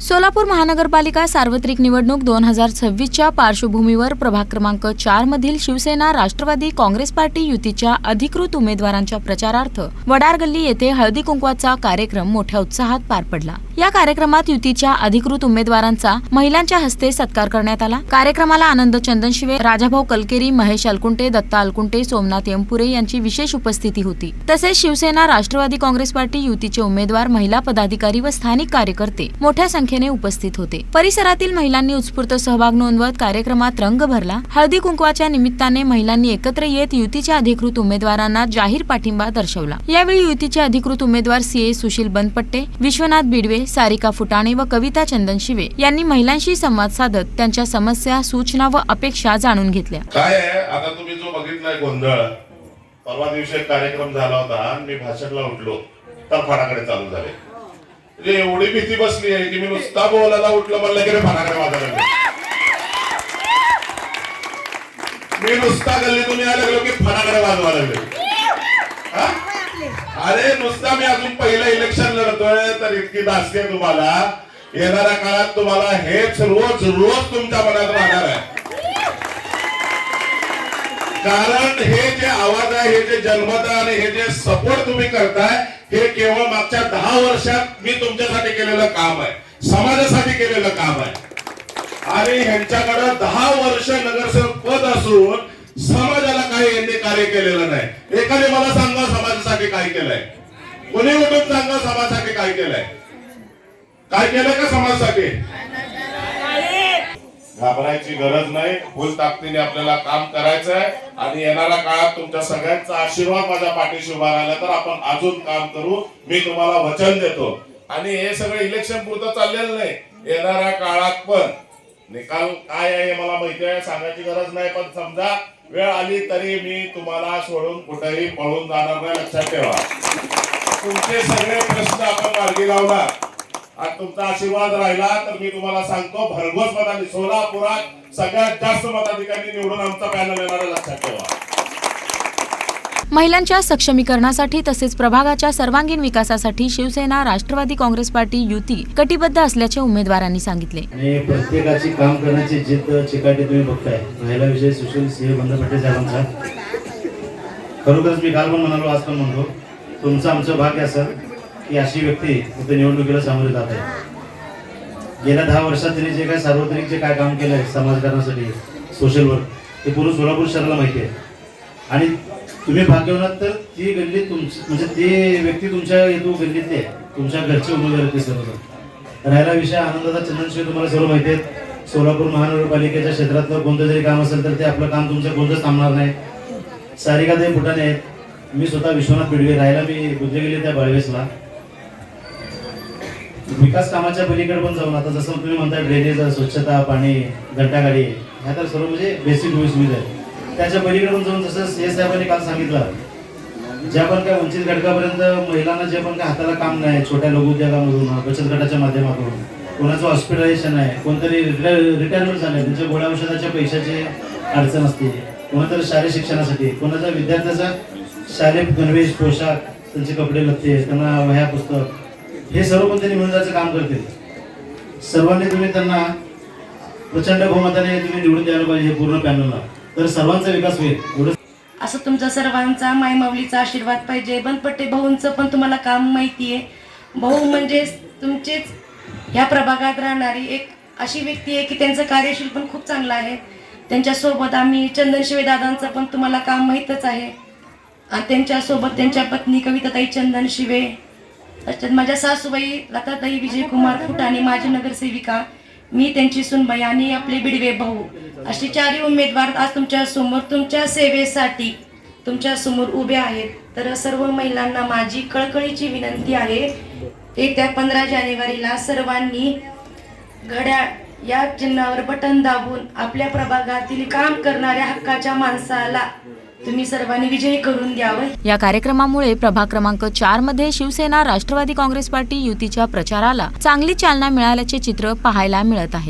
सोलापूर महानगरपालिका सार्वत्रिक निवडणूक दोन हजार सव्वीसच्या पार्श्वभूमीवर प्रभाग क्रमांक चार मधील शिवसेना राष्ट्रवादी काँग्रेस पार्टी युतीच्या अधिकृत उमेदवारांच्या प्रचारार्थ वडार गल्ली येथे हळदी कुंकवाचा कार्यक्रम मोठ्या उत्साहात पार पडला. या कार्यक्रमात युतीच्या अधिकृत उमेदवारांचा महिलांच्या हस्ते सत्कार करण्यात आला. कार्यक्रमाला आनंद चंदनशिवे राजाभाऊ कलकेरी महेश अलकुंटे दत्ता अलकुंटे सोमनाथ यमपुरे यांची विशेष उपस्थिती होती. तसेच शिवसेना राष्ट्रवादी काँग्रेस पार्टी युतीचे उमेदवार महिला पदाधिकारी व स्थानिक कार्यकर्ते मोठ्या संख्येने उपस्थित होते. परिसरातील महिलांनी उत्स्फूर्त सहभाग नोंदवत कार्यक्रमात रंग भरला. हळदी कुंकवाच्या निमित्ताने महिलांनी एकत्र येत युतीच्या अधिकृत उमेदवारांना जाहीर पाठिंबा दर्शवला. यावेळी युतीचे अधिकृत उमेदवार सीए सुशील बनपट्टे विश्वनाथ बिडवे सारिका फुटाणे व कविता चंदन शिवे यांनी महिलांशी संवाद साधत त्यांच्या समस्या सूचना व अपेक्षा जाणून घेतल्या. काय आहे? आता तुम्ही जो बघितलाय गोंधळ परवा दिवशी कार्यक्रम झाला होता मी भाषणला उठलो तर फडाकडे चालू झाले. म्हणजे एवढी भीती बसली आहे की मी नुसता बोलायला उठलो म्हणलं की रे फटाकडे वाजायला मी नुसता गल्लीतून यायला लागलो की फटाकडे वाजवा लागले? अरे नुसता मी अजून पहिलं इलेक्शन लढतोय तर इतकी दास्ती तुम्हाला. येणाऱ्या काळात तुम्हाला हेच रोज रोज तुमच्या मनात राहणार आहे. कारण हे जे आवाज आहे हे जे जन्मत आहे आणि हे जे सपोर्ट तुम्ही करताय हे केवळ मागच्या दहा वर्षात मी तुमच्यासाठी केलेलं काम आहे. समाजासाठी केलेलं काम आहे. आणि ह्यांच्याकडे दहा वर्ष नगरसेवक पद असून समाजाला काही यांनी कार्य केलेलं नाही. एखादे मला सांगा समाजासाठी काय केलंय? कोणी उठून सांगा समाजासाठी काय केलंय? काय केलंय का समाजासाठी? घाबरायची गरज नाही. फुल ताकदीने आपल्याला काम करायचं आहे आणि येणाऱ्या काळात तुमच्या सगळ्यांचा आशीर्वाद माझ्या पाठीशी उभा राहिला तर आपण अजून काम करू. मी तुम्हाला वचन देतो. आणि हे सगळं इलेक्शन पुरतं चाललेलं नाही. येणाऱ्या काळात पण. निकाल काय आहे मला माहिती आहे. सांगायची गरज नाही. पण समजा वेळ आली तरी मी तुम्हाला सोडून कुठेही पळून जाणार नाही. लक्षात ठेवा. तुमचे सगळे प्रश्न आपण मार्गी लावला आणि तुमचा आशीर्वाद राहिला तर मी तुम्हाला सांगतो भरघोस मतांनी सोलापुरात सगळ्यात जास्त मताधिकारी निवडून आमचा पॅनल येणार लक्षात ठेवा. महिलांच्या सक्षमीकरणासाठी तसेच प्रभागाच्या सर्वांगीण विकासासाठी शिवसेना राष्ट्रवादी काँग्रेस पार्टी युती कटिबद्ध असल्याचे उमेदवारांनी सांगितले. आणि प्रत्येकाची काम करण्याची जिद्द चिकाटी तुम्ही बघताय. महिला विषय सुशील सिंह बंदपट्टे साहेबांचा खरोखरच मी काल पण म्हणालो आज पण म्हणतो तुमचं आमचं भाग्य असं की अशी व्यक्ती इथे निवडणुकीला सामोरे जात आहे. गेल्या दहा वर्षात तिने जे काय सार्वजनिक जे काय काम केलंय समाजकारणासाठी सोशल वर्क ते पूर्ण सोलापूर शहराला माहिती आहे. आणि तुम्ही भाग्यवनात तर ती गल्ली तुमची म्हणजे ती व्यक्ती तुमच्या येतो गल्लीतली आहे. तुमच्या घरचे उमेदवार आहेत ते सर्व राहिला विषय आनंदाचा चंदनशिवाय तुम्हाला सर्व माहिती आहेत. सोलापूर महानगरपालिकेच्या क्षेत्रातलं कोणतं जरी काम असेल तर ते आपलं काम तुमचं कोणतंच थांबणार नाही. सारिकाताई फुटाने आहेत. मी स्वतः विश्वनाथ बिडवे राहायला मी बुद्ध गेले त्या बळवेसला. विकास कामाच्या पलीकडे पण जाऊन आता जसं तुम्ही म्हणता ड्रेनेज स्वच्छता पाणी घंटागाडी ह्या तर सर्व म्हणजे बेसिक सुविधा आहे त्याच्या पलीकडे पण जाऊन जसं सी साहेबांनी काल सांगितलं ज्या पण काय वंचित घटकापर्यंत महिलांना जे पण काय हाताला काम नाही छोट्या लघुद्योगामधून बचत गटाच्या माध्यमातून कोणाचं हॉस्पिटलायझेशन आहे कोणतरी रिटायरमेंट झालंय त्यांच्या गोळ्या औषधाच्या पैशाची अडचण असते कोणातरी शालेय शिक्षणासाठी कोणाचा विद्यार्थ्याचा शालेय गणवेश पोशाख त्यांचे कपडे लत्ते त्यांना वह्या पुस्तक हे सर्व पण त्यांनी मिळून जायचं काम करतील. सर्वांनी तुम्ही त्यांना प्रचंड बहुमताने तुम्ही निवडून द्यायला पाहिजे पूर्ण पॅनलला. तर सर्वांचा विकास होईल. असं तुमचा सर्वांचा मायमाऊलीचा आशीर्वाद पाहिजे. बनपट्टे भाऊंचं पण तुम्हाला काम माहिती आहे भाऊ म्हणजे तुमचेच ह्या प्रभागात राहणारी एक अशी व्यक्ती आहे की त्यांचं कार्यशील पण खूप चांगलं आहे. त्यांच्यासोबत आम्ही चंदनशिवे दादांचं पण तुम्हाला काम माहीतच आहे. आणि त्यांच्यासोबत त्यांच्या पत्नी कविताताई चंदन शिवे तसेच माझ्या सासूबाई लताताई विजयकुमार फुटाणे माझी नगरसेविका मी त्यांची सुनबाई आणि आपले बिडवे भाऊ. असे चारही उमेदवार आज तुमच्यासमोर तुमच्या सेवेसाठी तुमच्यासमोर उभे आहेत. तर सर्व महिलांना माझी कळकळीची विनंती आहे येत्या पंधरा जानेवारीला सर्वांनी घड्याळ या चिन्हावर बटन दाबून आपल्या प्रभागातील काम करणाऱ्या हक्काच्या माणसाला तुम्ही सर्वांनी विजयी करून द्यावं या कार्यक्रमामुळे प्रभाग क्रमांक चारमध्ये शिवसेना राष्ट्रवादी काँग्रेस पार्टी युतीच्या प्रचाराला चांगली चालना मिळाल्याचे चित्र पाहायला मिळत आहे.